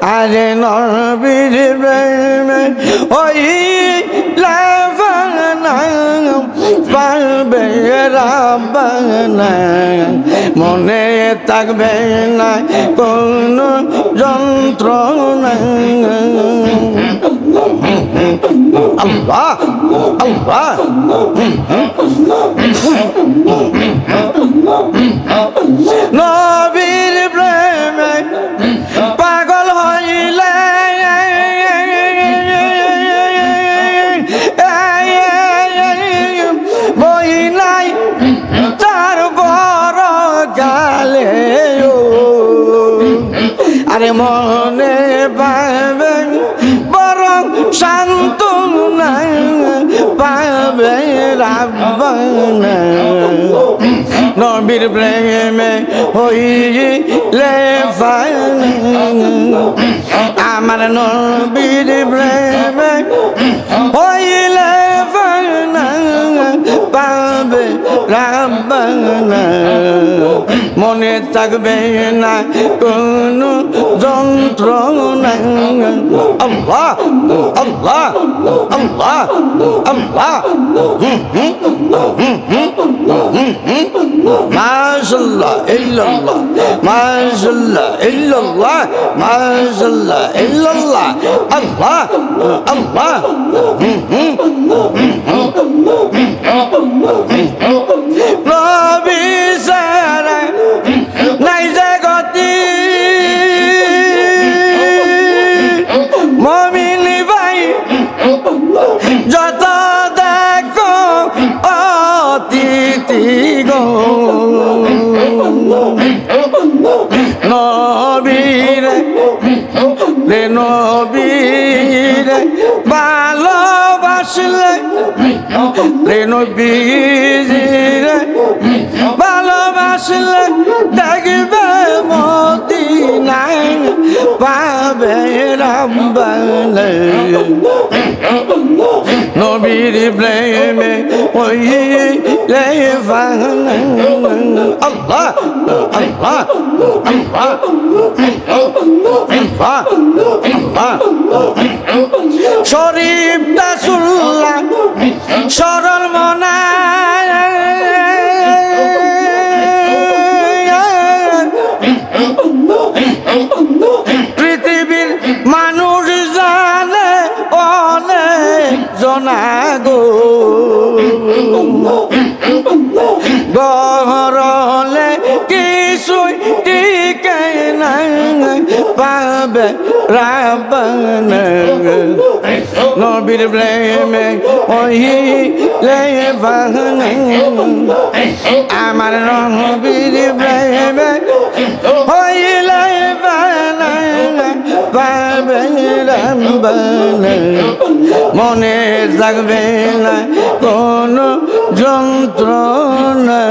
আরে নবীর প্রেমে ওই পাবে রাবানা মনে থাকবে না কোন যন্ত্রণা। আল্লাহ আল্লাহ। নবীর মনে পাবেন বরং শান্ত পাবে নবীর প্রেমে হইলে আমার নবীর প্রেমে হইলে পাবে রাবনা মনে থাকবে না কোন যন্ত্রণা আল্লাহ আল্লাহ আল্লাহ আল্লাহ মাশাল্লাহ ইল্লাল্লাহ মাশাল্লাহ ইল্লাল্লাহ মাশাল্লাহ ইল্লাল্লাহ আল্লাহ আল্লাহ নবী যত দেখো অতিথি গো। নবীরে নবীরে ভালোবাসলে রে নবীরে ভালোবাসলে দেখবে পাবে বালে নবীর প্রেমে ওই লে আল্লাহ আল্লাহ আল্লাহ অনেক জনাগো গহরলে কিছুই টিকে নাই, পাবে রাবণ। নবীর প্রেমে ওই লে আমার নবীর প্রেমে হইলে পাবে রামবান মনে থাকবে না কোন যন্ত্রণা।